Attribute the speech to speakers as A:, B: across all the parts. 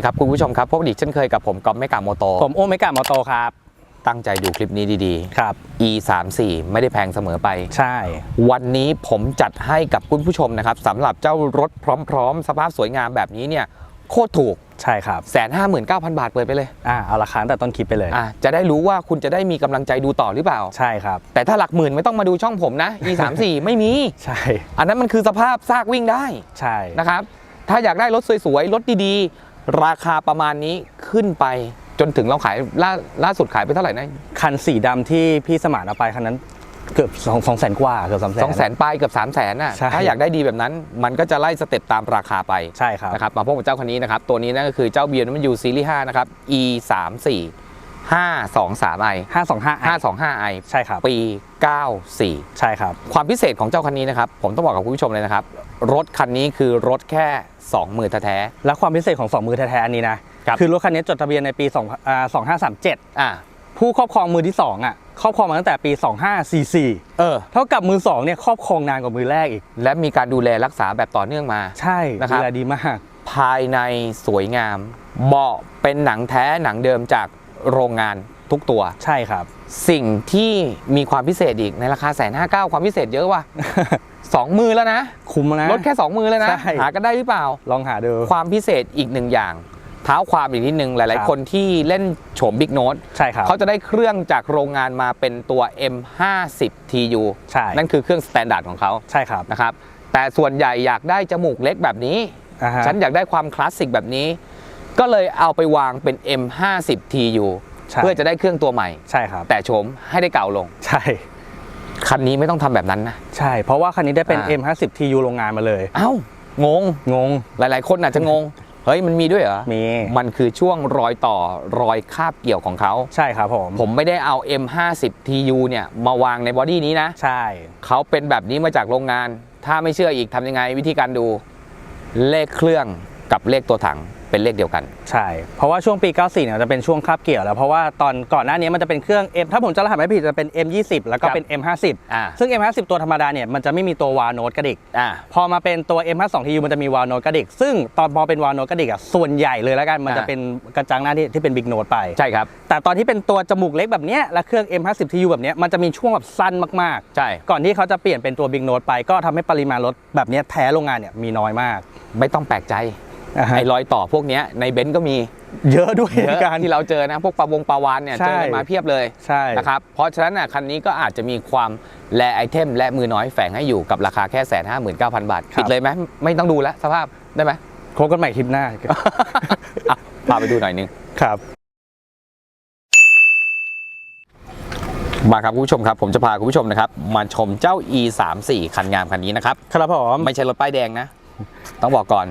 A: ดีครับคุณผู้ชมครับพบกันอีกเช่นเคยกับผมก๊อฟเมกาโมโต
B: ผมโอเมกะมอโตครับ
A: ตั้งใจดูคลิปนี้ดี
B: ครับ
A: ๆ e 3 4ไม่ได้แพงเสมอไป
B: ใช่
A: วันนี้ผมจัดให้กับคุณผู้ชมนะครับสำหรับเจ้ารถพร้อมๆ สภาพสวยงามแบบนี้เนี่ยโคตรถูก
B: ใช่ครับ
A: แสนห้าหมื่นเก้าพันบาทเปิดไปเลย
B: อ่าเอาราคาตั้งแต่ต้นคลิปไปเลย
A: อะจะได้รู้ว่าคุณจะได้มีกำลังใจดูต่อหรือเปล่า
B: ใช่ครับ
A: แต่ถ้าหลักหมื่นไม่ต้องมาดูช่องผมนะ e 3 4ไม่มี
B: ใช่
A: อันนั้นมันคือสภาพซากวิ่งได้
B: ใช่
A: นะครับถ้าอยากได้รถสวยๆ รถดีๆ ราคาประมาณนี้ขึ้นไปจนถึงเราขายล่าล่าสุดขายไปเท่าไหร่นะ
B: คันสีดำที่พี่สมานเอาไปคันนั้นเกือบสองสองแสนกว่าเกือบสามแสน
A: สองแสนปลายเกือบสามแสนน่ะถ้าอยากได้ดีแบบนั้น มันก็จะไล่สเต็ปตามราคาไป
B: ใช่ครับ
A: นะครับมาพบกับเจ้าคันนี้นะครับ ตัวนี้นั่นก็คือเจ้าเบียร์นั่นมันอยู่ซีรีส์ห้านะ
B: ครับ E สามสี่ 523i
A: 525 525i
B: ใช่ครับ
A: ปี 94
B: ใช่ครับ
A: ความพิเศษของเจ้าคันนี้นะครับ ผมต้องบอกกับคุณผู้ชมเลยนะครับ รถคันนี้คือรถแค่ 2 มือแท้ๆ
B: และความพิเศษของ 2 มือแท้ๆอันนี้นะ คือรถคันนี้จดทะเบียนในปี2537
A: อ่า
B: ผู้ครอบครองมือที่2อะครอบครองมาตั้งแต่ปี 2544
A: เออ
B: เท่ากับมือ2เนี่ยครอบครองนานกว่ามือแรกอีก
A: และมีการดูแลรักษาแบบต่อเนื่องมา
B: ใช่
A: นะครับ
B: ดูแลดีมาก
A: ภายในสวยงาม เบาะเป็นหนังแท้หนังเดิมจาก โรงงานทุกตัว
B: ใช่ครับ
A: สิ่งที่มีความพิเศษอีกในราคาแสนห้าเก้าความพิเศษเยอะว่ะสองมือแล้วนะ
B: คุ้มนะ
A: รถแค่สองมือเลยนะ
B: ใช่
A: หากันได้หรือเปล่า
B: ลองหาดู
A: ความพิเศษอีกหนึ่งอย่างเท้าความอีกนิดนึงห
B: ค
A: ลาย
B: รับ
A: ๆคนที่เล่นโฉมบิ๊กโน้ต
B: ใช่ครับ
A: เขาจะได้เครื่องจากโรงงานมาเป็นตัว M50 TU
B: ใช่
A: นั่นคือเครื่องสแตนดาร์ดของเขา
B: ใช่ครับ
A: นะครับแต่ส่วนใหญ่อยากได้จมูกเล็กแบบนี้
B: อ่าฮะ
A: ฉันอยากได้ความคลาสสิกแบบนี้ ก็เลยเอาไปวางเป็น M50 TU
B: ใช่
A: เพื่อจะได้เครื่องตัวใหม่
B: ใช่ครับ
A: แต่โฉมให้ได้เก่าลง
B: ใช่
A: คันนี้ไม่ต้องทำแบบนั้นนะ
B: ใช่ เพราะว่าคันนี้ได้เป็น
A: อ่า
B: M50 TU โรงงานมาเลย
A: เอ้างง
B: งง
A: หลาย ๆ คนอาจจะงง เฮ้ยมันมีด้วยเหรอ
B: มี
A: มันคือช่วงรอยต่อรอยคาบเกี่ยวของเขา
B: ใช่ครับผม
A: ผมไม่ได้เอา M50 TU เนี่ยมาวางในบอดี้นี้นะ
B: ใช่
A: เขาเป็นแบบนี้มาจากโรงงาน ถ้าไม่เชื่ออีกทำยังไงวิธีการดู เลขเครื่องกับเลขตัวถัง เป็นเลขเดียวกัน
B: ใช่ เพราะว่าช่วงปี 94 เนี่ยจะเป็นช่วงคาบเกี่ยวแล้ว เพราะว่าตอนก่อนหน้านี้มันจะเป็นเครื่อง M ถ้าผมจะรหัสไม่ผิดจะเป็น M20 แล้วก็เป็น M50
A: อ่า
B: ซึ่ง M50 ตัวธรรมดาเนี่ยมันจะไม่มีตัววาล์วโนตกระดิก
A: อ่า
B: พอมาเป็นตัว M52 TU มันจะมีวาล์วโนตกระดิก ซึ่งตอนพอเป็นวาล์วโนตกระดิกอะส่วนใหญ่เลยแล้วกันมันจะ
A: อ่า
B: เป็นกระจังหน้าที่ที่เป็นบิ๊กโนตไป
A: ใช่ครับ
B: แต่ตอนที่เป็นตัวจมูกเล็กแบบเนี้ยและเครื่อง M50 TU แบบเนี้ยมันจะมีช่วงแบบสั้นมาก
A: ใช่
B: ๆก่อนที่เขาจะเปลี่ยนเป็นตัว Big Note ไป ก็ทำให้ปริมาณรถแบบเนี้ยแท้โรงงานเนี่ยมีน้อยมาก
A: ไม่ต้องแปลกใจ
B: อ่าฮะ
A: ไอ้รอยต่อพวกเนี้ยในเบนซ์ก็มี
B: เยอะด้วย
A: เยอะ
B: การ
A: ที่เราเจอนะพวกปลาวงปลาวานเนี่ย
B: ใช่
A: เจอกันมาเพียบเลย
B: ใช่
A: นะครับเพราะฉะนั้นน่ะคันนี้ก็อาจจะมีความแลไอเทม และมือน้อยแฝงให้อยู่กับราคาแค่แสนห้าหมื่นเก้าพันบาทปิดเลยไหมไม่ต้องดูแล้วสภาพได้ไหม
B: คบกันใหม่คลิปหน้า
A: อะพาไปดูหน่อยนึง
B: ครับ
A: มาครับคุณผู้ชมครับผมจะพาคุณผู้ชมนะครับมาชมเจ้า e 3 4คันงามคันนี้นะครับ
B: ครับผม
A: ไม่ใช่รถป้ายแดงนะ ต้องบอกก่อน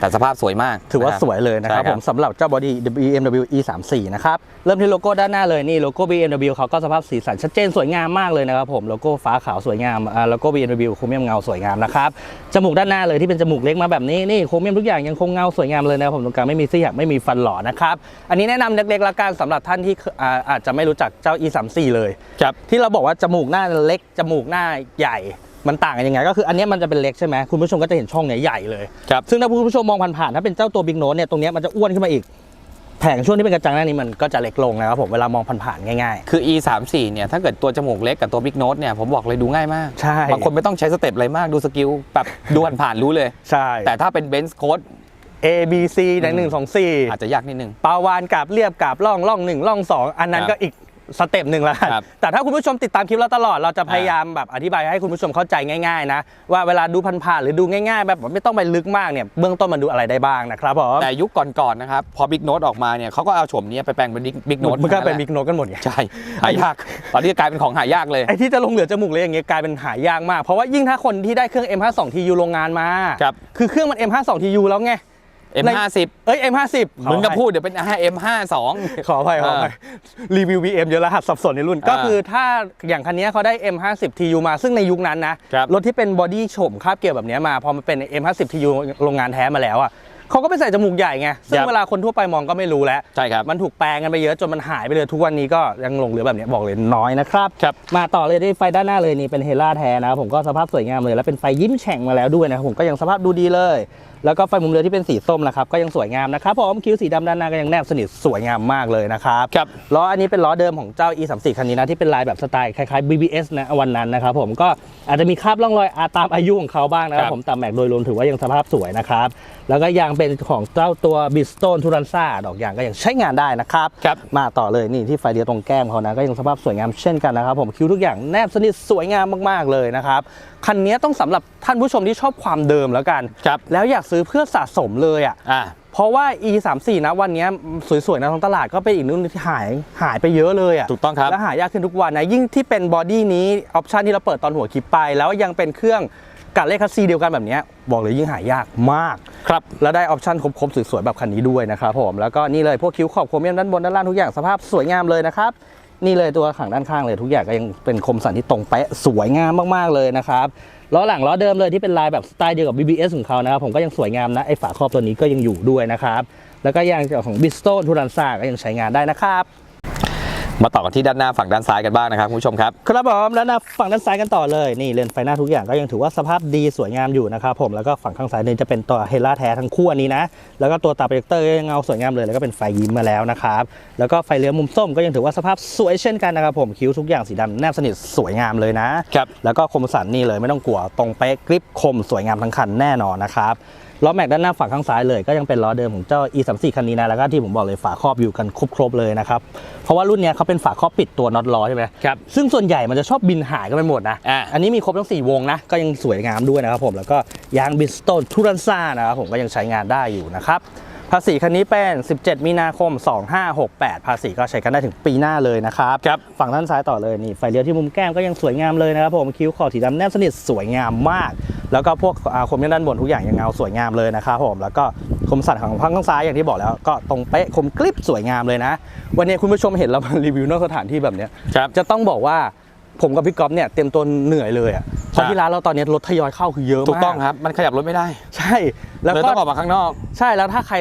A: แต่สภาพสวยมาก
B: ถือว่า
A: นะคบ
B: สวยเลยนะครับ
A: ใช่
B: ผมสำหรับเจ้าบอดี้ BMW E34 นะครับ เริ่มที่โลโก้ด้านหน้าเลยนี่โลโก้ BMW เขาก็สภาพสีสันชัดเจนสวยงามมากเลยนะครับผมโลโก้ฟ้าขาวสวยงามอ่าโลโก้ BMW โครเมียมเงาสวยงามนะครับจมูกด้านหน้าเลยที่เป็นจมูกเล็กมาแบบนี้นี่โครเมียมทุกอย่างยังคงเงาสวยงามเลยนะครับผมตรงกลางไม่มีเสียไม่มีฟันหล่อนะครับอันนี้แนะนำเล็กๆละกันสำหรับท่านที่อ่าอาจจะไม่รู้จักเจ้า E34 เลย
A: ครับ
B: ที่เราบอกว่าจมูกหน้าเล็กจมูกหน้าใหญ่ มันต่างกันยังไง ก็คืออันเนี้ยมันจะเป็นเล็กใช่ไหมคุณผู้ชมก็จะเห็นช่องเนี้ยใหญ่เลย
A: ครับ
B: ซึ่งถ้าคุณผู้ชมมองผ่านๆถ้าเป็นเจ้าตัวบิ๊กโนตเนี่ยตรงเนี้ยมันจะอ้วนขึ้นมาอีกแผงช่วงที่เป็นกระจังหน้านี้มันก็จะเล็กลงนะครับผมเวลามองผ่านๆง่าย
A: คือ e 3 4เนี่ยถ้าเกิดตัวจมูกเล็กกับตัวบิ๊กโน้ตเนี่ยผมบอกเลยดูง่ายมาก
B: ใช่
A: บางคนไม่ต้องใช้สเต็ปอะไรมากดูสกิลแบบดูผ่านๆรู้เลย
B: ๆใช่
A: แต่ถ้าเป็นเบนซ์โค้ด
B: A B C ในหนึ่งสองสี่
A: อาจจะยากนิดนึง
B: ปาวานกาบเรียบกาบล่องล่องหนึ่งล่องสองอันนั้น
A: ครับ
B: ก็อีก สเต็ปหนึ่งแล้วกัน
A: ครับ
B: แต่ถ้าคุณผู้ชมติดตามคลิปเราตลอดเราจะพยายามแบบอธิบายให้คุณผู้ชมเข้าใจง่ายๆนะว่าเวลาดูผ่านๆหรือดูง่ายๆ แบบไม่ต้องไปลึกมากเนี่ยเบื้องต้นมันดูอะไรได้บ้างนะครับผม
A: แต่ยุคก่อนๆนะครับพอบิ๊กโน้ตออกมาเนี่ยเขาก็เอาโฉมนี้ไปแปลงเป็นบิ๊กโน้ต
B: มันก็เป็นบิ๊กโนตกันหมดไง
A: ใช่หายากตอนนี้กลายเป็นของหายากเลย
B: ไอ้ที่จะลงเหลือจมูกเลยอย่างเงี้ยกลายเป็นหายากมาก เพราะว่ายิ่งถ้าคนที่ได้เครื่อง M52 TU โรงงานมา
A: ครับ
B: คือเครื่องมัน M52 TU แล้วไง
A: M50
B: เอ้ย M50
A: มึงก็พูดเดี๋ยวเป็น M52
B: ขออภัยขออภัยรีวิว VM เยอะแล้วหัดสับสนในรุ่น ก็
A: อ่า
B: คือถ้าอย่างคันเนี้ยเขาได้ M50 TU มาซึ่งในยุคนั้นนะครับรถที่เป็นบอดี้โฉมคาบเกี่ยวแบบเนี้ยมา พอมาเป็น M50 TU โรงงานแท้มาแล้วอะ เขาก็ไปใส่จมูกใหญ่ไง ซึ่
A: ค
B: ง
A: รับ
B: เวลาคนทั่วไปมองก็ไม่รู้แล้ว
A: ใช่ครับ
B: มันถูกแปลงกันไปเยอะจนมันหายไปเลยทุกวันนี้ก็ยังหลงเหลือแบบเนี้ยบอกเลยน้อยนะครับ
A: ครับ
B: มาต่อเลยที่ไฟด้านหน้าเลยนี่เป็นเฮล่าแท้นะครับผมก็สภาพสวยงามเลย แล้วเป็นไฟยิ้มแฉ่งมาแล้วด้วยนะครับผมก็ยังสภาพดูดีเลย แล้วก็ไฟมุมเรือที่เป็นสีส้มนะครับก็ยังสวยงามนะครับผมคิ้วสีดำด้านหน้าก็ยังแนบสนิทสวยงามมากเลยนะครับ
A: ครับ
B: ล้ออันนี้เป็นล้อเดิมของเจ้า e34 คันนี้นะที่เป็นลายแบบสไตล์คล้ายๆ BBS นะวันนั้นนะครับผมก็อาจจะมีคราบร่องรอยอาตามอายุของเขาบ้างนะค
A: ค
B: รั
A: รั
B: บบผมแต่แม็กโดยรวมถือว่ายังสภาพสวยนะครับแล้วก็ยางเป็นของเจ้าตัวบิสโตนทูรันซ่าดอกยางก็ยังใช้งานได้นะครับ
A: ครับ
B: มาต่อเลยนี่ที่ไฟเดียวตรงแก้มเขานะก็ยังสภาพสวยงามเช่นกันนะครับผมคิ้วทุกอย่างแนบสนิทสวยงามมากๆเลยนะครับคันนี้ต้องสำหรับท่านผู้ชมที่ชอบความเดิมแล้วกัน
A: ครับ
B: แล้วอยากซื้อเพื่อสะสมเลยอะ
A: อ่า
B: เพราะว่า e 3 4นะวันนี้สวยๆในะท้องตลาดก็เป็นอีกนึงที่หายหายไปเยอะเลยอะ
A: ถูกต้องครับ
B: และหายากขึ้นทุกวันนะยิ่งที่เป็นบอดี้นี้ออปชันที่เราเปิดตอนหัวคลิปไป แล้วยังเป็นเครื่อง กัดเลขคัสซีเดียวกันแบบเนี้ยบอกเลยยิ่งหายากมาก
A: ครับ
B: แล้วได้ออปชันครบๆสวยๆแบบคันนี้ด้วยนะครับผมแล้วก็นี่เลยพวกคิ้วขอบโครเมียมด้านบนด้านล่างทุกอย่างสภาพสวยงามเลยนะครับนี่เลยตัวขังด้านข้างเลยทุกอย่างก็ยังเป็นคมสันที่ตรงเป๊ะสวยงามมากๆเลยนะครับล้อหลังล้อเดิมเลยที่เป็นลายแบบสไตล์เดียวกับ BBS ของเขานะครับผมก็ยังสวยงามนะไอฝาครอบตัวนี้ก็ยังอยู่ด้วยนะครับแล้วก็ยางของ b i s t o n ทูรันซ่าก็ยังใช้งานได้นะครับ
A: มาต่อกันที่ด้านหน้าฝั่งด้านซ้ายกันบ้างนะครับคุณผู้ชมครับ
B: ครับผมแล้วนะฝั่งด้านซ้ายกันต่อเลยนี่เลนส์ไฟหน้าทุกอย่างก็ยังถือว่าสภาพดีสวยงามอยู่นะครับผมแล้วก็ฝั่งข้างซ้ายเนี่ยจะเป็นตัวเฮล่าแท้ทั้งคู่อันนี้นะแล้วก็ตัวตาโปรเจคเตอร์ก็ยังเงาสวยงามเลยแล้วก็เป็นไฟยิ้มมาแล้วนะครับแล้วก็ไฟเลี้ยวมุมส้มก็ยังถือว่าสภาพสวยเช่นกันนะครับผมคิ้วทุกอย่างสีดำแนบสนิทสวยงามเลยนะครับแล้วก็คมสันนี่เลยไม่ต้องกลัวตรงเป๊ะกริปคมสวยงามทั้งคันแน่นอนนะครับ ล้อแม็กด้านหน้าฝั่งข้างซ้ายเลย ก็ยังเป็นล้อเดิมของเจ้า e34 คันนี้นะแล้วก็ที่ผมบอกเลยฝาครอบอยู่กันครบๆเลยนะครับเพราะว่ารุ่นเนี้ยเขาเป็นฝาครอบปิดตัวน็อตล้อใช่ไหม
A: ครับ
B: ซึ่งส่วนใหญ่มันจะชอบบินหายกันไปหมดนะ
A: อ่า
B: อันนี้มีครบทั้ง 4 วงนะก็ยังสวยงามด้วยนะครับผมแล้วก็ยางบิสโตนทูรันซ่านะครับผมก็ยังใช้งานได้อยู่นะครับภาษีคันนี้เป็น 17 มีนาคม 2568 ภาษีก็ใช้กันได้ถึงปีหน้าเลยนะครับ
A: ครับ
B: ฝั่งด้านซ้ายต่อเลยนี่ไฟเลี้ยวที่มุมแก้มก็ยังสวยงามเลยนะครับผม คิ้วขอบสีดำแนบสนิทสวยงามมาก แล้วก็พวกอ่าคมด้านบนทุกอย่างยังเงาสวยงามเลยนะครับผมแล้วก็คมสันของข้างข้างซ้ายอย่างที่บอกแล้วก็ตรงเป๊ะคมกริบสวยงามเลยนะ วันนี้คุณผู้ชมเห็นเรามารีวิวนอกสถานที่แบบเนี้ย
A: ครับ
B: จะต้องบอกว่าผมกับพี่ก๊อฟเนี่ยเตรียมตัวเหนื่อยเลยอะเพราะที่ร้านเราตอนนี้รถทยอยเข้าคือเยอะมาก
A: ถูกต้องครับ มันขยับรถไม่ได้
B: ใช่ แล้ว
A: เลย
B: ก็
A: ต้องออกมาข้างนอก
B: ใช่แล้วถ้าใคร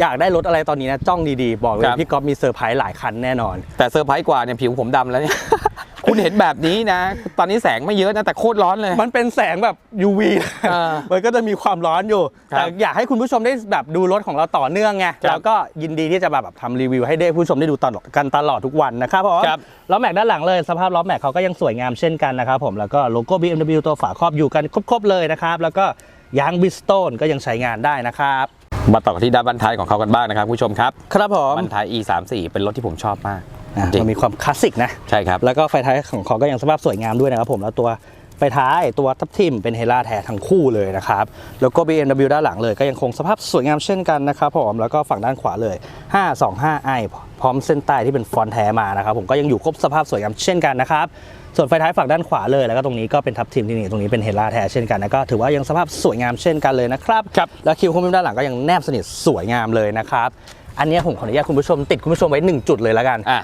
B: อยากได้รถอะไรตอนนี้นะจ้องดีๆ บอกเลย
A: ครับ
B: พี่ก๊อฟมีเซอร์ไพรส์หลายคันแน่นอน
A: แต่เซอร์ไพรส์กว่าเนี่ยผิวผมดำแล้วเนี่ย คุณเห็นแบบนี้นะ ตอนนี้แสงไม่เยอะนะแต่โคตรร้อนเลย
B: มันเป็นแสงแบบ UV
A: เออ
B: มันก็จะมีความร้อนอยู่
A: ครับ
B: แต่อยากให้คุณผู้ชมได้แบบดูรถของเราต่อเนื่องไง
A: ครับ
B: แล้วก็ยินดีที่จะแบบทำรีวิวให้ได้ผู้ชมได้ดูตลอดกันตลอดทุกวันนะครับผม
A: ครับ
B: ล้อแม็กด้านหลังเลยสภาพล้อแม็กเขาก็ยังสวยงามเช่นกันนะครับผม แล้วก็โลโก้ BMW ตัวฝาครอบอยู่กันครบๆเลยนะครับ แล้วก็ยางบิสโตนก็ยังใช้งานได้นะครับ
A: มาต่อกันที่ด้านบันท้ายของเขากันบ้างนะครับคุณผู้ชมครับ
B: ครับผม
A: บันท้าย e 3 4เป็นรถที่ผมชอบมาก
B: อะ
A: จริง
B: มันมีความคลาสสิกนะ
A: ใช่ครับ
B: แล้วก็ไฟท้ายของเขาก็ยังสภาพสวยงามด้วยนะครับผม แล้วตัวไฟท้ายตัวทับทิมเป็นเฮล่าแท้ทั้งคู่เลยนะครับ แล้วก็ BMW ด้านหลังเลยก็ยังคงสภาพสวยงามเช่นกันนะครับผม แล้วก็ฝั่งด้านขวาเลย 525i พร้อมเส้นใต้ที่เป็นฟอนต์แท้มานะครับผมก็ยังอยู่ครบสภาพสวยงามเช่นกันนะครับ ส่วนไฟท้ายฝั่งด้านขวาเลย แล้วก็ตรงนี้ก็เป็นทับทิมที่นี่ตรงนี้เป็นเฮล่าแท้เช่นกันนะก็ถือว่ายังสภาพสวยงามเช่นกันเลยนะครับ
A: ครับ
B: แล้วคิวคมด้านหลังก็ยังแนบสนิทสวยงามเลยนะครับอันเนี้ยผมขออนุญาตคุณผู้ชมติดคุณผู้ชมไว้หนึ่งจุดเลยแล้วกัน
A: อะ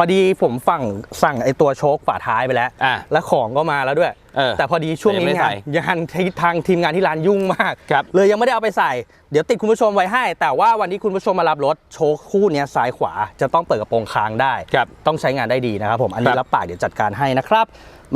B: พอดีผมฝั่งสั่งไอตัวโชคฝาท้ายไปแล้ว
A: อะ
B: แล้วของก็มาแล้วด้วย
A: เออ
B: แต่พอดีช่วงนี้
A: แต่ยังไม่ได้
B: งา
A: ใส่
B: นงานทางทีมงานที่ร้านยุ่งมาก
A: ครับ
B: เลยยังไม่ได้เอาไปใส่ เดี๋ยวติดคุณผู้ชมไว้ให้ แต่ว่าวันที่คุณผู้ชมมารับรถโชคคู่เนี้ยซ้ายขวาจะต้องเปิดกระโปรงค้างได้
A: ครับ
B: ต้องใช้งานได้ดีนะครับผม อันนี้
A: ครับ
B: รับปากเดี๋ยวจัดการให้นะครับ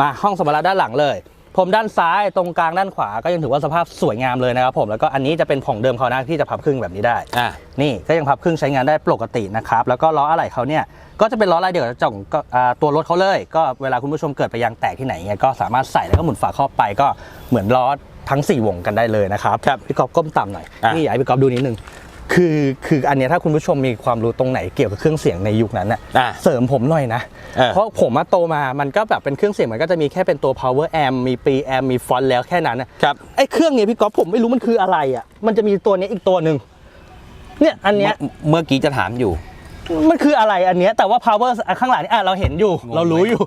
B: มาห้องสมรรถด้านหลังเลย ผมด้านซ้ายตรงกลางด้านขวาก็ยังถือว่าสภาพสวยงามเลยนะครับผมแล้วก็อันนี้จะเป็นของเดิมเขานะที่จะพับครึ่งแบบนี้ได้
A: อะ
B: นี่ก็ยังพับครึ่งใช้งานได้ปกตินะครับแล้วก็ล้ออะไหล่เขาเนี่ยก็จะเป็นล้อลายเดียวกับเจ้าของก็อ่าตัวรถเขาเลย ก็เวลาคุณผู้ชมเกิดไปยางแตกที่ไหนเนี่ยก็สามารถใส่แล้วก็หมุนฝาครอบไปก็เหมือนล้อทั้ง 4 วงกันได้เลยนะครับ
A: ครับ
B: พี่กอฟก้มต่ำหน่อย
A: อะ
B: นี่อยากให้พี่กอฟดูนิดนึง คือคืออันเนี้ยถ้าคุณผู้ชมมีความรู้ตรงไหนเกี่ยวกับเครื่องเสียงในยุคนั้นน่ะ
A: อะ
B: เสริมผมหน่อยนะ
A: เออ
B: เพราะผมมาโตมามันก็แบบเป็นเครื่องเสียงมันก็จะมีแค่เป็นตัว power amp มี preamp มีฟอนต์แล้วแค่นั้นน่ะ
A: ครับ
B: ไอ้เครื่องเนี้ยพี่ก๊อฟผมไม่รู้มันคืออะไรอะมันจะมีตัวเนี้ยอีกตัวหนึ่งเนี่ยอันเนี้ย
A: เมื่อเมื่อกี้จะถามอยู่
B: มันคืออะไรอันเนี้ยแต่ว่า power ข้างหลังนี่อะเราเห็นอยู่
A: งงไหม
B: เรารู้อยู่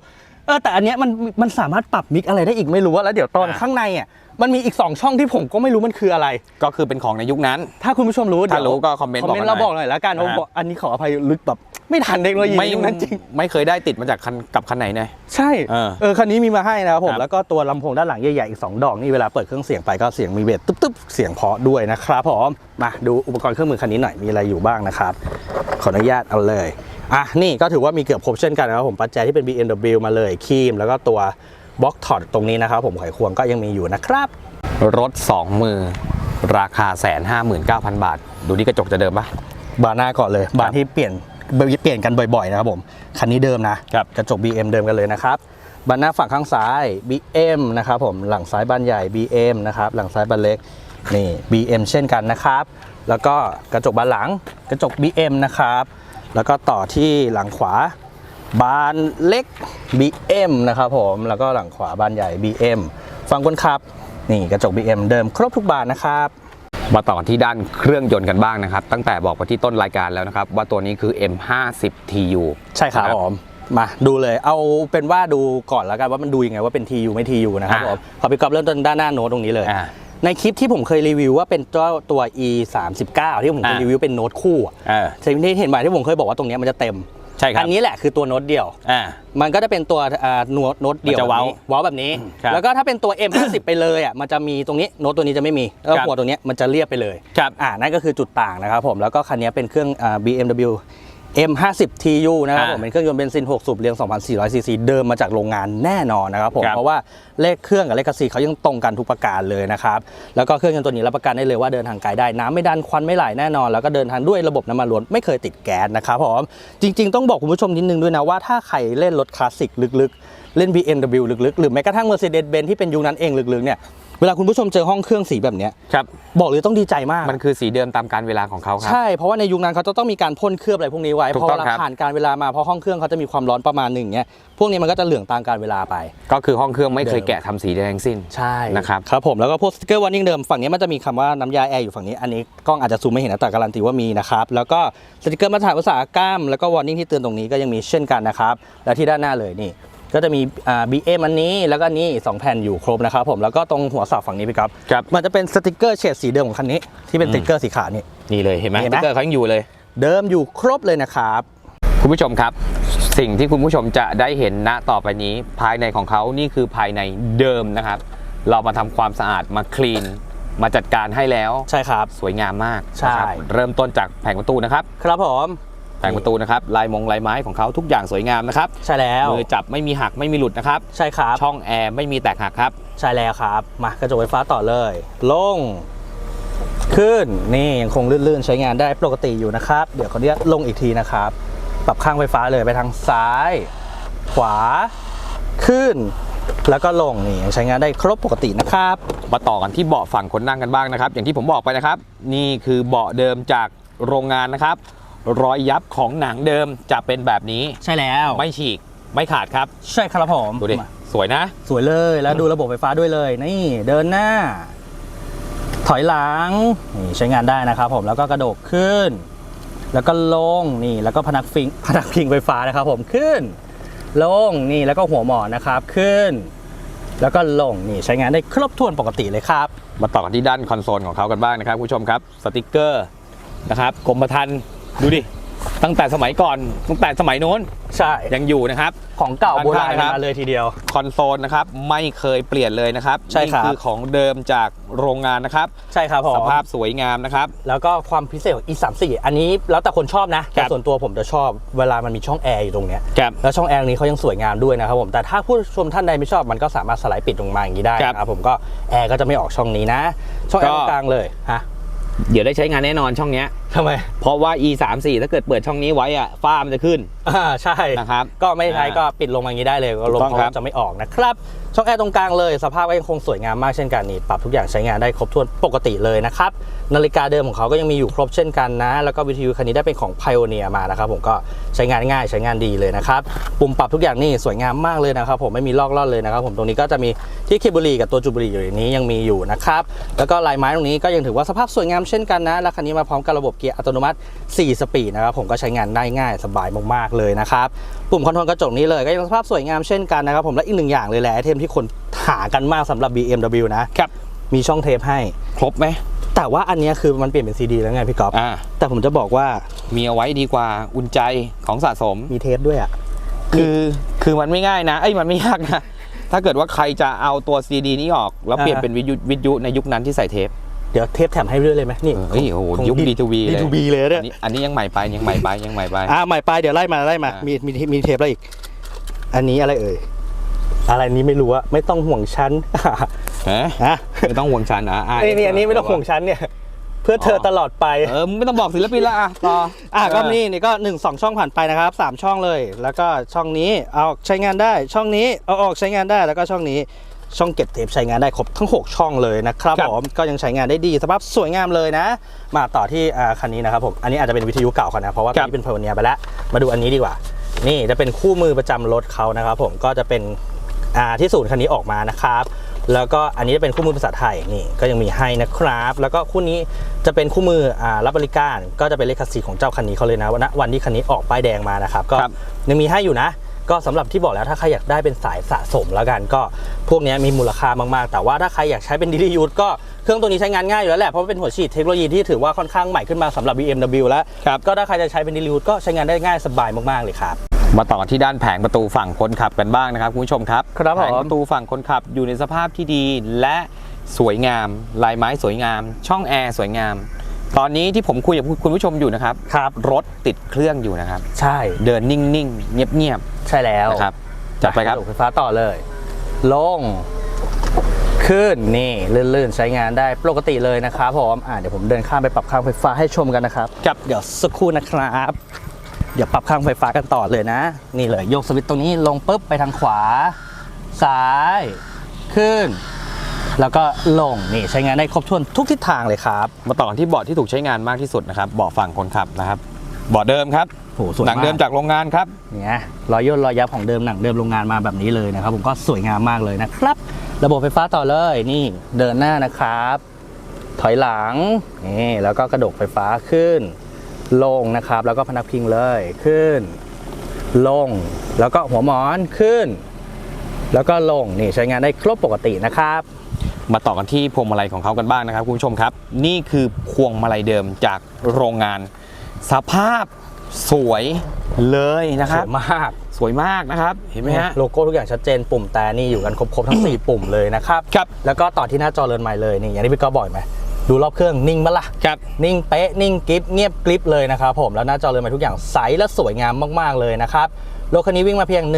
B: เออแต่อันเนี้ยมันมันสามารถปรับมิกอะไรได้อีกไม่รู้ว่าแล้วเดี๋ยวตอน
A: อ่า
B: ข้างในอะ มันมีอีก 2 ช่องที่ผมก็ไม่รู้มันคืออะไร
A: ก็คือเป็นของในยุคนั้น
B: ถ้าคุณผู้ชมรู้
A: ถ้า
B: เดี๋ยว
A: รู้ก็คอมเมนต์
B: คอมเมนต์
A: บอกมาหน่
B: เรา
A: อย
B: บอกหน่อยแล้วกันว่า
A: อ่า
B: บอกอันนี้ขออภัยลึกแบบไม่ทันเทคโนโลยี
A: ไม่
B: ยุคนั้นจริง
A: ไม่เคยได้ติดมาจากคันกับคันไหนเนี่ย
B: ใช่
A: เออ
B: เออคันนี้มีมาให้นะครับผ
A: ค
B: ม
A: รับ
B: แล้วก็ตัวลำโพงด้านหลังใหญ่ๆอีก 2 ดอกนี่เวลาเปิดเครื่องเสียงไปก็เสียงมีเบสตึ๊บๆเสียงเพราะด้วยนะครับผมมาดูอุปกรณ์เครื่องมือคันนี้หน่อยมีอะไรอยู่บ้างนะครับ ขออนุญาตเอาเลยอะนี่ก็ถือว่ามีเกือบครบเช่นกันนะครับผมปัจจัยที่เป็น BMW มาเลยครีม แล้วก็ตัว บล็อกถอดตรงนี้นะครับผมไขควงก็ยังมีอยู่นะครับ
A: รถ 2 มือ ราคาแสนห้าหมื่นเก้าพันบาท ดูที่กระจกจะเดิมปะ
B: บานหน้าก่อนเลย บานที่เปลี่ยนเปลี่ยนกันบ่อยๆนะครับผม คันนี้เดิมนะครับกระจก BM เดิมกันเลยนะครับบานหน้าฝั่งข้างซ้าย BM นะครับผมหลังซ้ายบานใหญ่ BM นะครับหลังซ้ายบานเล็กนี่ BM เช่นกันนะครับ แล้วก็กระจกบานหลังกระจก BM นะครับ แล้วก็ต่อที่หลังขวา บานเล็ก BM นะครับผมแล้วก็หลังขวาบานใหญ่ BM ฝั่งคนขับ นี่กระจก BM เดิมครบทุกบานนะครับ
A: มาต่อที่ด้านเครื่องยนต์กันบ้างนะครับ ตั้งแต่บอกไปที่ต้นรายการแล้วนะครับ ว่าตัวนี้คือ M50 TU
B: ใช่ครับ
A: นะ
B: ผมมาดูเลยเอาเป็นว่าดูก่อนแล้วกันว่ามันดูยังไงว่าเป็น TU ไม่ TU นะครับ
A: อ่า
B: ผมขอพี่กอฟเริ่มต้นด้านหน้าโน้ตตรงนี้เลย
A: อ่า
B: ในคลิปที่ผมเคยรีวิวว่าเป็นตัวตัว e 3 9ที่ผมเคย
A: อ่า
B: รีวิวเป็นโน้ตคู่อะ
A: เออ
B: ใช่ที่เห็นบ่ายที่ผมเคยบอกว่าตรงเนี้ยมันจะเต็ม
A: ใช่ครับ
B: อันนี้แหละคือตัวโน้ตเดียว
A: อ่า
B: มันก็จะเป็นตัวอ่าโน้ตโน้ตเดียว
A: มันจะเว้า
B: แบบนี้เว้าแบบนี้
A: ครับ
B: แล้วก็ถ้าเป็นตัว M50 ไปเลยอะมันจะมีตรงนี้โน้ตตัวนี้จะไม่มีแล้ว
A: ครับ
B: หัวตัวเนี้ยมันจะเรียบไปเลย
A: ครับ
B: อ่านั่นก็คือจุดต่างนะครับผมแล้วก็คันนี้เป็นเครื่องอ่า BMW M50 TU นะครับ
A: อ่า
B: ผมเป็นเครื่องยนต์เบนซิน 6 สูบเรียง 2,400 ซีซีเดิมมาจากโรงงานแน่นอนนะครับผม
A: ครับ
B: เพราะว่าเลขเครื่องกับเลขกระสีเขายังตรงกันทุกประการเลยนะครับ แล้วก็เครื่องยนต์ตัวนี้รับประกันได้เลยว่าเดินทางไกลได้ น้ำไม่ดันควันไม่ไหลแน่นอน แล้วก็เดินทางด้วยระบบน้ำมันล้วนไม่เคยติดแก๊สนะครับผม จริง ๆ ต้องบอกคุณผู้ชมนิดนึงด้วยนะว่าถ้าใครเล่นรถคลาสสิกลึกๆ เล่น BMW ลึกๆ หรือแม้กระทั่ง Mercedes-Benz ที่เป็นยุคนั้นเองลึกๆเนี่ย เวลาคุณผู้ชมเจอห้องเครื่องสีแบบเนี้ย
A: ครับ
B: บอกเลยต้องดีใจมาก
A: มันคือสีเดิมตามการเวลาของเขาครับ
B: ใช่ เพราะว่าในยุคนั้นเขาจะต้องมีการพ่นเคลือบอะไรพวกนี้ไว้
A: ถูก
B: เพราะ
A: ต้อง
B: เวลา
A: ครับ
B: ผ่านการเวลามาเพราะห้องเครื่องเขาจะมีความร้อนประมาณหนึ่งเนี้ยพวกนี้มันก็จะเหลืองตามการเวลาไป
A: ก็คือห้องเครื่องไม่เคย
B: เดิม
A: แกะทำสีใดทั้งสิ้น
B: ใช่
A: นะครับ
B: ครับผมแล้วก็พวกสติกเกอร์วอร์นิ่งเดิมฝั่งนี้มันจะมีคำว่าน้ำยาแอร์อยู่ฝั่งนี้อันนี้กล้องอาจจะซูมไม่เห็นนะแต่การันตีว่ามีนะครับแล้วก็สติกเกอร์มาตรฐานอุตสาหกรรมแล้วก็วอร์นิ่งที่เตือนตรงนี้ก็ยังมีเช่นกันนะครับและที่ด้านหน้าเลยนี่ ก็จะมีอ่า BM อันนี้แล้วก็นี่สองแผ่นอยู่ครบนะครับผมแล้วก็ตรงหัวเสาฝั่งนี้พี่ครับ
A: ครับ
B: มันจะเป็นสติกเกอร์เฉดสีเดิมของคันนี้ที่เป็นสติกเกอร์สีขาวนี่
A: นี่เลยเห็นไหม
B: เห็
A: ส
B: นไหม
A: ติ๊กเกอร์เขายังอยู่เลย
B: เดิมอยู่ครบเลยนะครับ
A: คุณผู้ชมครับ สิ่งที่คุณผู้ชมจะได้เห็นณต่อไปนี้ ภายในของเขานี่คือภายในเดิมนะครับ เรามาทำความสะอาดมาคลีนมาจัดการให้แล้ว
B: ใช่ครับ
A: สวยงามมาก
B: ใช่
A: นะครับเริ่มต้นจากแผงประตูนะครับ
B: ครับผม
A: แผงประตูนะครับลายมงลายไม้ของเขาทุกอย่างสวยงามนะครับ
B: ใช่แล้ว
A: มือจับไม่มีหักไม่มีหลุดนะครับ
B: ใช่ครับ
A: ช่องแอร์ไม่มีแตกหักครับ
B: ใช่แล้วครับ มากระจกไฟฟ้าต่อเลย ลง ขึ้นนี่ยังคงลื่นๆ ใช้งานได้ปกติอยู่นะครับ เดี๋ยวเขาเนี้ยลงอีกทีนะครับ ปรับข้างไฟฟ้าเลยไปทางซ้าย ขวา ขึ้นแล้วก็ลงนี่ยังใช้งานได้ครบปกตินะครับ
A: มาต่อกันที่เบาะฝั่งคนนั่งกันบ้างนะครับ อย่างที่ผมบอกไปนะครับ นี่คือเบาะเดิมจากโรงงานนะครับ รอยยับของหนังเดิมจะเป็นแบบนี้
B: ใช่แล้ว
A: ไม่ฉีกไม่ขาดครับ
B: ใช่ครับผม
A: ดูดิ
B: มา
A: สวยนะ
B: สวยเลยแล้วดูระบบไฟฟ้าด้วยเลยนี่เดินหน้า ถอยหลังนี่ใช้งานได้นะครับผมแล้วก็กระโดดขึ้น แล้วก็ลงนี่แล้วก็พนักฟิงพนักพิงไฟฟ้านะครับผมขึ้น ลงนี่แล้วก็หัวหมอนนะครับขึ้น แล้วก็ลงนี่ใช้งานได้ครบถ้วนปกติเลยครับ
A: มาต่อกันที่ด้านคอนโซลของเขากันบ้างนะครับคุณผู้ชมครับสติกเกอร์นะครับกรมธรรม์ ดูดิ ตั้งแต่สมัยก่อนตั้งแต่สมัยโน้น
B: ใช่
A: ยังอยู่นะครับ
B: ของเก่าโบราณ
A: ครับ
B: มาเลยทีเดียว
A: คอนโซลนะครับไม่เคยเปลี่ยนเลยนะครับ
B: ใช่ครับ
A: นี่คือของเดิมจากโรงงานนะครับ
B: ใช่ครับผม
A: สภาพสวยงามนะครับ
B: แล้วก็ความพิเศษของ e 3 4อันนี้แล้วแต่คนชอบนะ
A: ค
B: แต่
A: รับ
B: ส่วนตัวผมจะชอบเวลามันมีช่องแอร์อยู่ตรงเนี้ย
A: ครับ
B: แล้วช่องแอร์นี้เขายังสวยงามด้วยนะครับผมแต่ถ้าผู้ชมท่านใดไม่ชอบมันก็สามารถสไลด์ปิดลงมาอย่างนี้ได้
A: ครับ
B: นะครับผมก็แอร์ก็จะไม่ออกช่องนี้นะ ช่องแอร์ตรงกลางเลยฮะ
A: เดี๋ยวได้ใช้งานแน่นอนช่องเนี้ย
B: ทำไม
A: เพราะว่า e 3 4ถ้าเกิดเปิดช่องนี้ไว้อะฝ้ามันจะขึ้น
B: อ่าใช่
A: นะครับ
B: ก็ไม่ใช้
A: อ่า
B: ก็ปิดลงมาอย่างนี้ได้เลยก็ลม
A: ถูกต้อง
B: เขา
A: ครับ
B: จะไม่ออกนะครับ ช่องแอร์ตรงกลางเลย สภาพก็ยังคงสวยงามมากเช่นกันนี่ปรับทุกอย่างใช้งานได้ครบถ้วนปกติเลยนะครับนาฬิกาเดิมของเขาก็ยังมีอยู่ครบเช่นกันนะ แล้วก็วิทยุคันนี้ได้เป็นของ Pioneer มานะครับผมก็ใช้งานง่ายใช้งานดีเลยนะครับปุ่มปรับทุกอย่างนี่สวยงามมากเลยนะครับผมไม่มีลอกล่อนเลยนะครับผมตรงนี้ก็จะมีที่เคเบิลกับตัวจูบรีอยู่ในนี้ยังมีอยู่นะครับแล้วก็ลายไม้ตรงนี้ก็ยังถือว่าสภาพสวยงามเช่นกันนะและคันนี้มาพร้อมกับระบบเกียร์อัตโนมัติ 4 สปีดนะครับผมก็ใช้งานได้ง่ายสบายมากๆเลยนะครับปุ่มคอนโทรลกระจกนี้เลยก็ยังสภาพสวยงามเช่นกันนะครับผมและอีกหนึ่งอย่างเลยแหละไอเทมที่คนหากันมากสำหรับ BMW นะครับมีช่องเทปให้
A: ครบไหม
B: แต่ว่าอันเนี้ยคือมันเปลี่ยนเป็นซีดีแล้วไงพี่ก๊อฟ
A: อ่า
B: แต่ผมจะบอกว่า
A: มีเอาไว้ดีกว่าอุ่นใจของสะสม
B: มีเทปด้วยอะ
A: คือคือมันไม่ง่ายนะเอ้ยมันไม่ยากนะถ้าเกิดว่าใครจะเอาตัวซีดีนี้ออก แล้วเปลี่ยน
B: อ่า
A: เป็นวิทยุวิทยุในยุคนั้นที่ใส่เทป
B: เดี๋ยวเทปแถมให้เรื่อยเลยไหมนี่
A: เฮ้ยโอ้โห
B: ของ
A: ยุค D2B เลย
B: D2B เลย
A: อั
B: เนี่ย
A: นนี้อันนี้ยังใหม่ไปยังใหม่ไปยังใหม่ไป
B: อ่าใหม่ไปเดี๋ยวไล่มาไล่มา
A: อ่ามี
B: มีมีมีเทปอะไรอีก อันนี้อะไรเอ่ยอะไรนี้ไม่รู้อะไม่ต้องห่วงชั้น
A: ฮะ
B: ฮะ
A: ไม่ต้องห่วงฉันอะอะ
B: นี่นี่อันนี้ไม่ต้องห่วงชั้นเนี่ย เพื่อเธอตลอดไป
A: เออมึงไม่ต้องบอกศิลปินละอะต่อ
B: อะ
A: อะ
B: ก็นี่นี่ก็1 2ช่องผ่านไปนะครับ3ช่องเลย แล้วก็ช่องนี้เอาออกใช้งานได้ช่องนี้เอาออกใช้งานได้แล้วก็ช่องนี้ ช่องเก็บเทปใช้งานได้ครบทั้ง 6 ช่องเลยนะครับผมก็ยังใช้งานได้ดีสภาพสวยงามเลยนะ มาต่อที่อ่าคันนี้นะครับผมอันนี้อาจจะเป็นวิทยุเก่าเขานะเพราะว่าตอนนี้เป็นเพลเนียไปแล้วมาดูอันนี้ดีกว่า นี่จะเป็นคู่มือประจำรถเขานะครับผมก็จะเป็นอ่าที่ศูนย์คันนี้ออกมานะครับ แล้วก็อันนี้จะเป็นคู่มือภาษาไทยนี่ก็ยังมีให้นะครับ แล้วก็คู่นี้จะเป็นคู่มืออ่ารับบริการ ก็จะเป็นเลขสีของเจ้าคันนี้เขาเลยนะวันวันที่คันนี้ออกป้ายแดงมานะครับก็
A: ครับ
B: ยังมีให้อยู่นะ ก็สำหรับที่บอกแล้วถ้าใครอยากได้เป็นสายสะสมแล้วกันก็พวกเนี้ยมีมูลค่ามากๆ แต่ว่าถ้าใครอยากใช้เป็น daily use ก็เครื่องตัวนี้ใช้งานง่ายอยู่แล้วแหละเพราะว่าเป็นหัวฉีดเทคโนโลยีที่ถือว่าค่อนข้างใหม่ขึ้นมาสำหรับ BMW แล้ว
A: ครับ
B: ก็ถ้าใครจะใช้เป็น daily use ก็ใช้งานได้ง่ายสบายมากๆเลยครับ
A: มาต่อที่ด้านแผงประตูฝั่งคนขับกันบ้างนะครับคุณผู้ชมครับ
B: ครับผม
A: แผงประตูฝั่งคนขับอยู่ในสภาพที่ดีและสวยงาม ลายไม้สวยงาม ช่องแอร์สวยงาม ตอนนี้ที่ผมคุยกับคุณผู้ชมอยู่นะครับ
B: ครับ
A: รถติดเครื่องอยู่นะครับ
B: ใช่
A: เดินนิ่งๆเงียบ
B: ใช่แล้ว
A: ๆนะครับจัดไปครับ
B: กะจกไฟฟ้าต่อเลย ลง ขึ้นนี่ลื่นๆ ใช้งานได้ปกติเลยนะครับผมอ่าเดี๋ยวผมเดินข้ามไปปรับข้างไฟฟ้าให้ชมกันนะครับ
A: ครับ
B: เดี๋ยวสักครู่นะครับ เดี๋ยวปรับข้างไฟฟ้ากันต่อเลยนะ นี่เลยโยกสวิตช์ตรงนี้ลงปุ๊บไปทางขวา ซ้าย ขึ้น แล้วก็ลงนี่ใช้งานได้ครบถ้วนทุกทิศทางเลยครับ
A: มาต่อกันที่เบาะที่ถูกใช้งานมากที่สุดนะครับเบาะฝั่งคนขับนะครับเบาะเดิมครับ
B: โหสวย
A: หนัง
B: มาก
A: เดิมจากโรงงานครับ
B: เนี่ยรอยย่นรอยยับของเดิมหนังเดิมโรงงานมาแบบนี้เลยนะครับ ผมก็สวยงามมากเลยนะครับ ระบบไฟฟ้าต่อเลยนี่เดินหน้านะครับ ถอยหลังนี่แล้วก็กระดกไฟฟ้าขึ้น ลงนะครับ แล้วก็พนักพิงเลยขึ้น ลง แล้วก็หัวหมอนขึ้น แล้วก็ลงนี่ใช้งานได้ครบปกตินะครับ
A: มาต่อกันที่พวงมาลัยของเขากันบ้างนะครับคุณผู้ชมครับ นี่คือพวงมาลัยเดิมจากโรงงาน สภาพสวยเลยนะค
B: ส
A: รับ
B: วยมาก
A: สวยมากนะครับเห็นไหมฮะ
B: โลโก้ทุกอย่างชัดเจนปุ่มแต่นี่อยู่กันครบๆทั้ง 4 ปุ่มเลยนะครับ
A: ครับ
B: แล้วก็ต่อที่หน้าจอเรือนใหม่เลยนี่อย่างที่พี่ก็บอกไหมดูรอบเครื่องนิ่งปะล่ะ
A: ครับ
B: นิ่งเป๊ะนิ่งกริฟเงียบกริฟเลยนะครับผมแล้วหน้าจอเลยมาทุกอย่างใสและสวยงามมากๆเลยนะครับ รถคันนี้วิ่งมาเพียง 1 7 7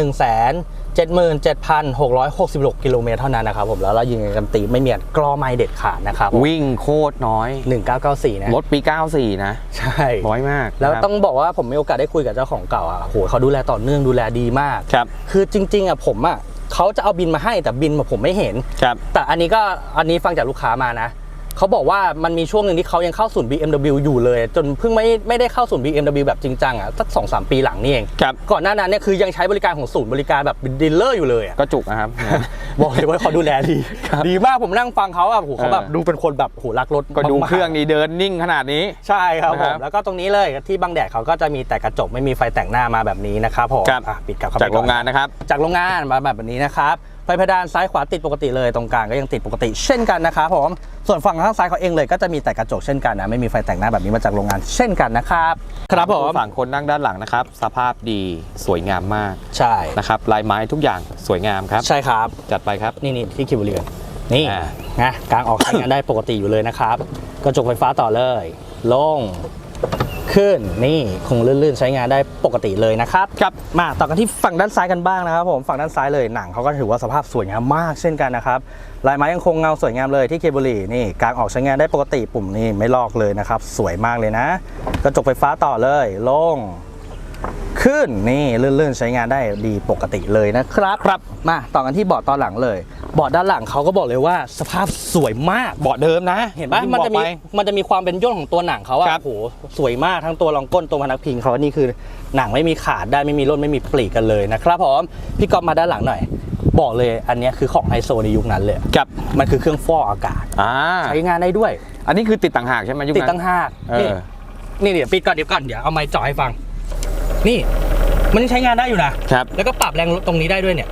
B: 6 6 6กิโลเมตรเท่านั้นนะครับผมแล้วเรายิงกันตีไม่มีกรอไม่เด็ดขาดนะครับผม
A: วิ่งโคตรน้อย
B: 1994 นะ
A: รถปี 94 นะ
B: ใช่
A: น้อยมาก
B: แล้ว
A: นะครับ
B: ต้องบอกว่าผมมีโอกาสได้คุยกับเจ้าของเก่าอะโหเขาดูแลต่อเนื่องดูแลดีมาก
A: ครับ
B: คือจริง ๆอะผมอะเขาจะเอาบินมาให้แต่บินมาผมไม่เห็น
A: ครับ
B: แต่อันนี้ก็อันนี้ฟังจากลูกค้ามานะ เขาบอกว่ามันมีช่วงหนึ่งที่เขายังเข้าศูนย์ BMW อยู่เลย จนเพิ่งไม่ไม่ได้เข้าศูนย์ BMW แบบจริงจังอะสักสองสามปีหลังนี่เอง
A: ครับ
B: ก่อนหน้านั้นเนี่ยคือยังใช้บริการของศูนย์บริการแบบดีลเลอร์อยู่เลยอะ
A: ก็จุกนะครับ
B: บอกเลยว่าเขาดูแลดี
A: ครับ
B: ดีมากผมนั่งฟังเขาอะโหเขาแบบ
A: เออ
B: ดูเป็นคนแบบโหรักรถ
A: ก็ดู
B: มากๆ
A: เครื่องนี้เดินนิ่งขนาดนี้
B: ใช่ครับ
A: นะ
B: ผ
A: ครั
B: ม
A: บ
B: แล้วก็ตรงนี้เลยที่บังแดดเขาก็จะมีแต่กระจกไม่มีไฟแต่งหน้ามาแบบนี้นะครับผม
A: ครับ
B: อะปิดกลับเข้าไป
A: จากโรงงานนะครับ
B: จากโรงงานมาแบบนี้นะครับ ไฟเพดานซ้ายขวาติดปกติเลยตรงกลางก็ยังติดปกติ เช่นกันนะครับผมส่วนฝั่งข้างซ้ายเขาเองเลยก็จะมีแต่กระจกเช่นกันนะไม่มีไฟแต่งหน้าแบบนี้มาจากโรงงานเช่นกันนะครับครับผม
A: ฝั่งคนนั่งด้านหลังนะครับ สภาพดีสวยงามมาก
B: ใช่
A: นะครับลายไม้ทุกอย่างสวยงามครับ
B: ใช่ครับ
A: จัดไปครับ
B: นี่นี่ที่คิวเรียนนี่
A: อ่า
B: นะกลางออกใช้งานได้ปกติอยู่เลยนะครับกระจกไฟฟ้าต่อเลยลง ขึ้นนี่คงลื่นๆใช้งานได้ปกติเลยนะครับ
A: ครับ
B: มาต่อกันที่ฝั่งด้านซ้ายกันบ้างนะครับผมฝั่งด้านซ้ายเลยหนังเขาก็ถือว่าสภาพสวยงามมากเช่นกันนะครับลายไม้ยังคงเงาสวยงามเลยที่เคเบิลีนี่กลางออกใช้งานได้ปกติปุ่มนี่ไม่ลอกเลยนะครับสวยมากเลยนะ กระจกไฟฟ้าต่อเลยลง ขึ้นนี่ลื่นๆใช้งานได้ดีปกติเลยนะครับครับมาต่อกันที่เบาะตอนหลังเลยเบาะด้านหลังเขาก็บอกเลยว่าสภาพสวยมาก
A: เบาะเดิมนะ
B: เห็นปะ
A: ที่
B: มันจะมี
A: บอกไป
B: มันจะมีความเป็นย่นของตัวหนังเขาอะ
A: ครับ
B: โอ้โหสวยมากทั้งตัวรองก้นตัวพนักพิงเขานี่คือหนังไม่มีขาดได้ไม่มีร่นไม่มีปลีกกันเลยนะครับผมพี่ก๊อฟมาด้านหลังหน่อย บอกเลยอันเนี้ยคือของไฮโซในยุคนั้นเลย
A: กับ
B: มันคือเครื่องฟอกอากาศ
A: อ่า
B: ใช้งานได้ด้วย
A: อันนี้คือติดต่างหากใช่ไหมยุค
B: ติด
A: นั้น
B: ตั้งหาก
A: เออ
B: นี่นี่เดี๋ยวปิดก่อนเดี๋ยวก่อนเดี๋ยวเอาไม้จ่อให้ฟัง นี่มันยังใช้งานได้อยู่นะ
A: ครับ
B: แล้วก็ปรับแรงตรงนี้ได้ด้วยเนี่ย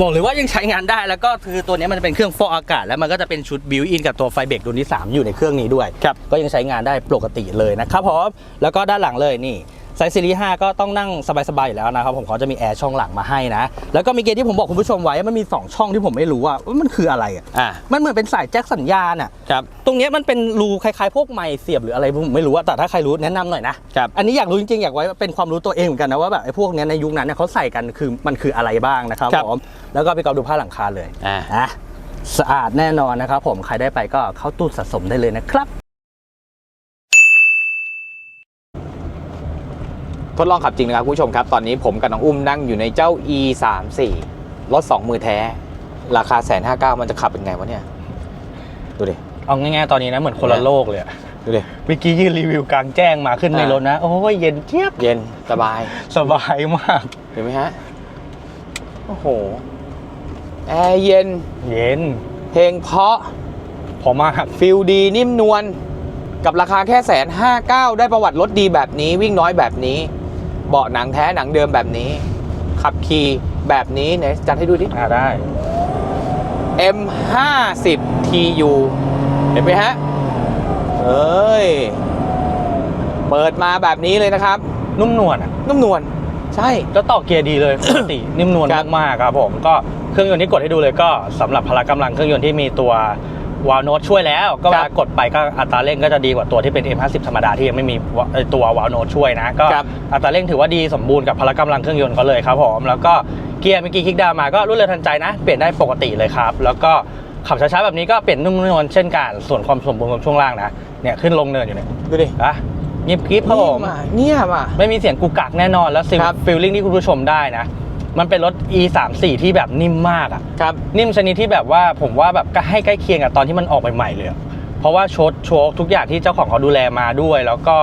B: บอกเลยว่ายังใช้งานได้แล้วก็คือตัวนี้มันจะเป็นเครื่องฟอกอากาศ แล้วมันก็จะเป็นชุดบิวอินกับตัวไฟเบรกรุ่นที่ 3 อยู่ในเครื่องนี้ด้วย
A: ครับ
B: ก็ยังใช้งานได้ปกติเลยนะครับผมแล้วก็ด้านหลังเลยนี่ ไซส์ซีรีส์5ก็ต้องนั่งสบายๆอยู่แล้วนะครับผมเขาจะมีแอร์ช่องหลังมาให้นะ แล้วก็มีเกณฑ์ที่ผมบอกคุณผู้ชมไว้มันมี 2 ช่องที่ผมไม่รู้ว่าว่ามันคืออะไรอะ
A: อ่า
B: มันเหมือนเป็นสายแจ็คสัญญาณอะ
A: ครับ
B: ตรงเนี้ยมันเป็นรูคล้ายๆพวกไม้เสียบหรืออะไรผมไม่รู้อะแต่ถ้าใครรู้แนะนำหน่อยนะครับ อันนี้อยากรู้จริงๆอยากไว้เป็นความรู้ตัวเองเหมือนกันนะว่าแบบไอ้พวกเนี้ยในยุคนั้นเนี่ยเขาใส่กันคือมันคืออะไรบ้างนะครับ
A: ครับ
B: ผมแล้วก็ไปกอบดูผ้าหลังคาเลย
A: อ่า
B: อะสะอาดแน่นอนนะครับผมใครได้ไปก็เข้าตู้สะสมได้เลยนะครับ
A: ทดลองขับจริงนะครับคุณผู้ชมครับ ตอนนี้ผมกับน้องอุ้มนั่งอยู่ในเจ้า e 3 4รถ2มือแท้ ราคาแสนห้าเก้ามันจะขับเป็นไงวะเนี่ย ดูดิ
B: เอาง่ายๆตอนนี้นะเหมือนคนละโลกเลยอะ
A: ดูดิ
B: เมื่อกี้ยืนรีวิวกลางแจ้งมาขึ้นใน
A: อ่ารร
B: ถนะ โอ้ยเย็นเจี๊ยบ
A: เย็นสบาย
B: สบายมาก
A: เห็นไหมฮะ โอ้โห แอร์เย็น
B: เย็น
A: เพลงเพราะ
B: พอมาก
A: ฟิลดีนิ่มนวลกับราคาแค่แสนห้าเก้าได้ประวัติรถดีแบบนี้วิ่งน้อยแบบนี้ เบาะหนังแท้หนังเดิมแบบนี้ ขับขี่แบบนี้เนี่ยจัดให้ดูดิ
B: อ่าได้
A: M50 TU เห็นไหมฮะ เอ้ย เปิดมาแบบนี้เลยนะครับ
B: นุ่มนวลอะ
A: นุ่มนวลใช่
B: ก็ต่อเกียร์ดีเลยปกติ นิ่มนวล
A: ครับ
B: มากๆครับผมก็เครื่องยนต์ที่กดให้ดูเลยก็สำหรับพละกำลังเครื่องยนต์ที่มีตัว วาล์วโนตช่วยแล้ว ก็เว
A: ครั
B: ลา
A: บ
B: กดไปก็อัตราเร่งก็จะดีกว่าตัวที่เป็น M50 ธรรมดาที่ยังไม่มีวะเอ่อตัววาล์วโนตช่วยนะก็
A: ครับ
B: อัตราเร่งถือว่าดีสมบูรณ์กับพละกำลังเครื่องยนต์เขาเลยครับผมแล้วก็เกียร์เมื่อกี้คลิกดาวน์มาก็รวดเร็วทันใจนะเปลี่ยนได้ปกติเลยครับ แล้วก็ขับช้าๆแบบนี้ก็เปลี่ยนนุ่มนวลเช่นกันส่วนความสมบูรณ์ของช่วงล่างนะเนี่ยขึ้นลงเนินอยู่เนี่ย
A: ดูดิ
B: อะเงียบกริบครับผม
A: เงียบอะ
B: ไม่มีเสียงกุกกักแน่นอนแล้วซิล
A: ครับ
B: ฟิลลิ่งที่คุณผู้ชมได้นะ มันเป็นรถ e 3 4ที่แบบนิ่มมากอะ
A: ครับ
B: นิ่มชนิดที่แบบว่าผมว่าแบบก็ให้ใกล้เคียงกับตอนที่มันออกใหม่ๆเลยอะเพราะว่าโชดโชคทุกอย่างที่เจ้าของเขาดูแลมาด้วย แล้วก็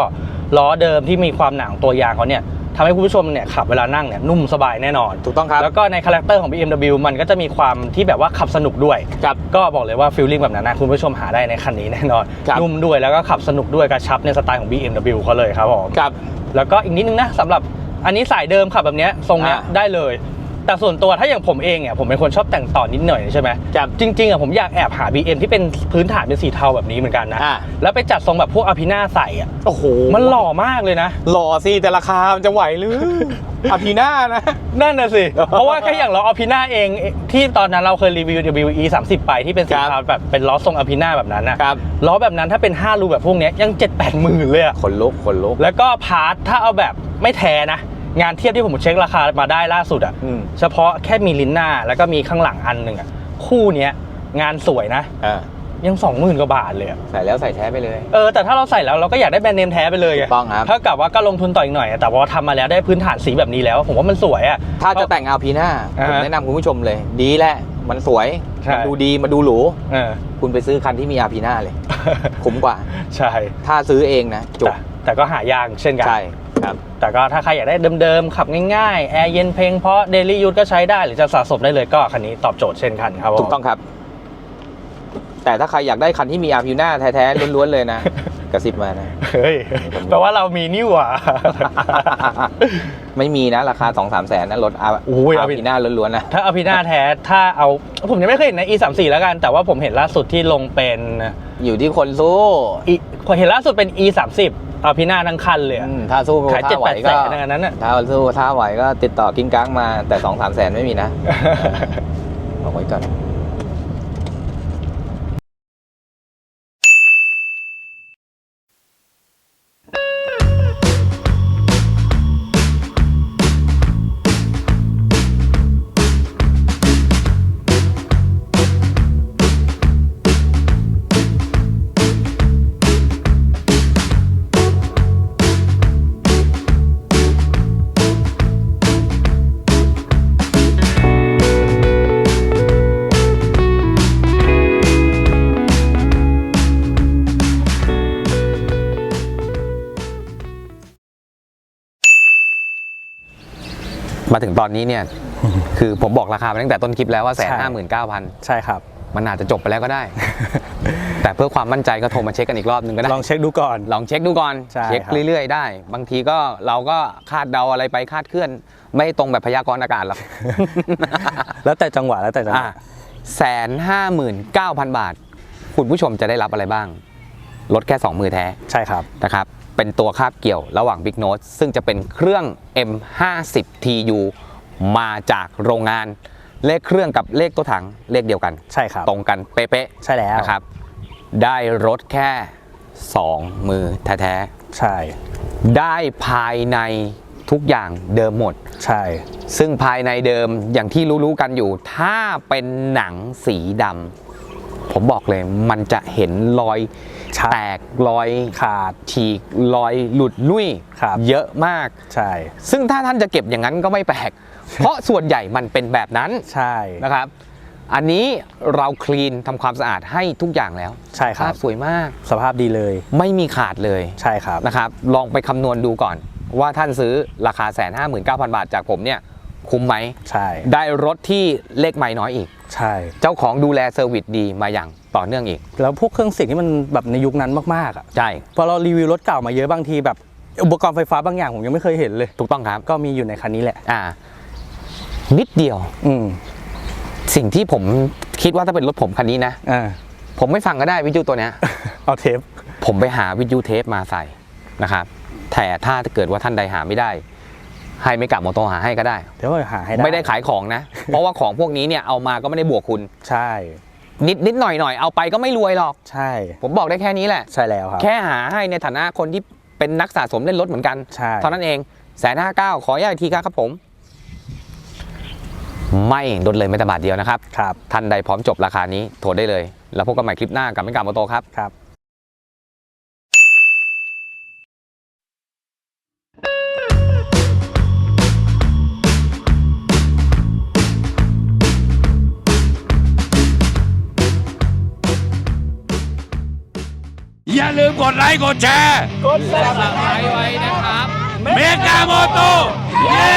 B: ล้อเดิมที่มีความหนาของตัวยางเขาเนี่ยทำให้คุณผู้ชมเนี่ยขับเวลานั่งเนี่ยนุ่มสบายแน่นอน
A: ถูกต้องครับ
B: แล้วก็ในคาแรคเตอร์ของ BMW มันก็จะมีความที่แบบว่าขับสนุกด้วย
A: ครับ
B: ก็บอกเลยว่าฟิลลิ่งแบบนั้นนะคุณผู้ชมหาได้ในคันนี้แน่นอน
A: ครับ
B: นุ่มด้วยแล้วก็ขับสนุกด้วยกระชับในสไตล์ของ BMW เขาเลยครับผม
A: ครับ
B: แล้วก็อีกนิดนึงนะสำหรับ อันนี้สายเดิมขับแบบเนี้ยทรงเนี้ย
A: อ่า
B: ได้เลย แต่ส่วนตัวถ้าอย่างผมเองเนี่ยผมเป็นคนชอบแต่งต่อนิดหน่อยใช่ไหม
A: ครับ
B: จริงๆอะผมอยากแอบหา BM ที่เป็นพื้นฐานเป็นสีเทาแบบนี้เหมือนกันนะ
A: อ่า
B: แล้วไปจัดทรงแบบพวกอภินาใส่อะ
A: โอ้โห
B: มันหล่อมากเลยนะ
A: หล่อสิแต่ราคามันจะไหวหรือ อภิน่านะ
B: นั่นน่ะสิ เพราะว่าแค่อย่างล้ออภินาเองที่ตอนนั้นเราเคยรีวิว WE 30 ไปที่เป็นสี
A: ครับ
B: เทาแบบเป็นล้อทรงอภินาแบบนั้นนะครับล้อแบบนั้นถ้าเป็น 5 รูแบบพวกเนี้ยยัง 7 8หมื่นเลยอะ
A: ขนลุกขนลุก
B: แล้วก็พาร์ทถ้าเอาแบบไม่แท้นะ งานเทียบที่ผมเช็คราคามาได้ล่าสุดอะ
A: อืม
B: เฉพาะแค่มีลิ้นหน้าแล้วก็มีข้างหลังอันหนึ่งอะคู่เนี้ยงานสวยนะ
A: อ่า
B: ยังสองหมื่นกว่าบาทเลยอะ
A: ใส่แล้วใส่แท้ไปเลย
B: เออแต่ถ้าเราใส่แล้วเราก็อยากได้แบรนด์เนมแท้ไปเลยะ
A: ถูกต้องครับ
B: เท่ากับว่าก็ลงทุนต่ออีกหน่อยอะแต่ว่าทำมาแล้วได้พื้นฐานสีแบบนี้แล้ว ผมว่ามันสวยอะ
A: ถ้าจะแต่งเอาพีหน้า
B: อ่า
A: ผม
B: ฮะ
A: แนะนำคุณผู้ชมเลย ดีแหละ มันสวย
B: ใช่
A: มันดูดีมาดูหรู
B: เออ
A: คุณไปซื้อคันที่มีอาพีหน้าเลย คุ้มกว่า
B: ใช่
A: ถ้าซื้อเองนะจบ
B: แต่แต่ก็หายากเช่นกัน
A: ใช่ ครับ
B: แต่ก็ถ้าใครอยากได้เดิมๆ ขับง่ายๆ แอร์เย็นเพลงเพราะเดลี่ยูทก็ใช้ได้หรือจะสะสมได้เลยก็คันนี้ตอบโจทย์เช่นกันครับผม
A: ถูกต้องครับ แต่ถ้าใครอยากได้คันที่มีอาพีหน้าแท้ๆล้วนๆเลยนะกระซิบมานะ
B: เฮ้ยแปลว่าเรามีนี่หว่า
A: ไม่มีนะ ราคา2 3แสนนะรถอา
B: อุ้ย
A: อา
B: Athena
A: พีหน้าล้วนๆนะ e
B: ถ้าอภินาแท้ถ้าเอาผมยังไม่เคยเห็นใน e 3 4แล้วกัน แต่ว่าผมเห็นล่าสุดที่ลงเป็น
A: อยู่ที่คนสู้
B: อีเห็นล่าสุดเป็น e 3 0 อภินาทั้งคันเลยอะ
A: อืมถ้าสู้
B: ขายเจ็ด
A: ถ้าไหว
B: แปดแส
A: ก็
B: นอันนั้นน่ะ
A: ถ้าสู้ถ้าไหวก็ติดต่อกิ้งก้างมาแต่2 3แสนไม่มีนะบอกไว้ก่อน มาถึงตอนนี้เนี่ย คือผมบอกราคาไปตั้งแต่ต้นคลิปแล้วว่าแสนห้าหมื่นเก้าพัน
B: ใช่ครับ
A: มันอาจจะจบไปแล้วก็ได้ แต่เพื่อความมั่นใจก็โทรมาเช็คกันอีกรอบหนึ่งก็ได้
B: ลองเช็คดูก่อน
A: ลองเช็คดูก่อน
B: ใช่
A: เช็ค
B: ครับ
A: เรื่อยๆได้ บางทีก็เราก็คาดเดาอะไรไปคาดเคลื่อน ไม่ตรงแบบพยากรณ์อากาศหรอก
B: แล้วแต่จังหวะแล้วแต่จังห
A: อะ
B: วะ
A: แสนห้าหมื่นเก้าพันบาท คุณผู้ชมจะได้รับอะไรบ้าง ลดแค่2มือแท้
B: ใช่ครับ
A: นะครับ เป็นตัวคาบเกี่ยวระหว่าง Big Note ซึ่งจะเป็นเครื่อง M50 TU มาจากโรงงาน เลขเครื่องกับเลขตัวถังเลขเดียวกัน
B: ใช่ครับ
A: ตรงกันเป๊ะ
B: ใช่แล้ว
A: ๆนะครับ ได้รถแค่ 2 มือแท้ๆ
B: ใช่
A: ได้ภายในทุกอย่างเดิมหมด
B: ใช่
A: ซึ่งภายในเดิมอย่างที่รู้ๆกันอยู่ ถ้าเป็นหนังสีดำ ผมบอกเลยมันจะเห็นรอย
B: ชัด
A: แตกรอย
B: ขาด
A: ฉีกรอยหลุดลุ่ย
B: ครับ
A: เยอะมาก
B: ใช่
A: ซึ่งถ้าท่านจะเก็บอย่างนั้นก็ไม่แปลก เพราะส่วนใหญ่มันเป็นแบบนั้น
B: ใช่
A: นะครับ อันนี้เราคลีนทำความสะอาดให้ทุกอย่างแล้ว
B: ใช่ครั
A: ภา
B: บ
A: พสวยมาก
B: สภาพดีเลย
A: ไม่มีขาดเลย
B: ใช่ครับ
A: นะครับ ลองไปคำนวณดูก่อนว่าท่านซื้อราคาแสนห้าหมื่นเก้าพันบาทจากผมเนี่ย คุ้มไหม
B: ใช่
A: ได้รถที่เลขไม่น้อยอีก
B: ใช่
A: เจ้าของดูแลเซอร์วิสดีมาอย่างต่อเนื่องอีก
B: แล้วพวกเครื่องเสียงที่มันแบบในยุคนั้นมากๆอะ
A: ใช่
B: พอเรารีวิวรถเก่ามาเยอะบางทีแบบ อุปกรณ์ไฟฟ้าบางอย่างผมยังไม่เคยเห็นเลย
A: ถูกต้องครับ
B: ก็มีอยู่ในคันนี้แหละ
A: อ่า นิดเดียว
B: อืม
A: สิ่งที่ผมคิดว่าถ้าเป็นรถผมคันนี้นะ
B: อ่า
A: ผมไม่ฟังก็ได้วิทยุตัวเนี้ย
B: เอาเทป
A: ผมไปหาวิทยุเทปมาใส่นะครับ แต่ถ้าเกิดว่าท่านใดหาไม่ได้ ให้ไม่กลับมอโตหาให้ก็ได้
B: เดี๋ยวเราหาให้ได้
A: ไม่ได้ขายของนะ เพราะว่าของพวกนี้เนี่ยเอามาก็ไม่ได้บวกคุณ
B: ใช่
A: นิดนิดหน่อยหน่อยเอาไปก็ไม่รวยหรอก
B: ใช่
A: ผมบอกได้แค่นี้แหละ
B: ใช่แล้วครับ
A: แค่หาให้ในฐานะคนที่เป็นนักสะสมเล่นรถเหมือนกัน
B: ใช่
A: เท่านั้นเองแสนห้าเก้าขออนุญาตอีกทีครับผม ไม่ลดเลยไม่แต่บาทเดียวนะครับ
B: ครับ
A: ท่านใดพร้อมจบราคานี้โทรได้เลย แล้วพบกันใหม่คลิปหน้ากับไม่กลับมาโตครับ
B: ครับ
C: ลืมกดไลค์กดแชร์
A: กดซับสไครต์ไว้นะครับ
C: เมกาโมโตเย้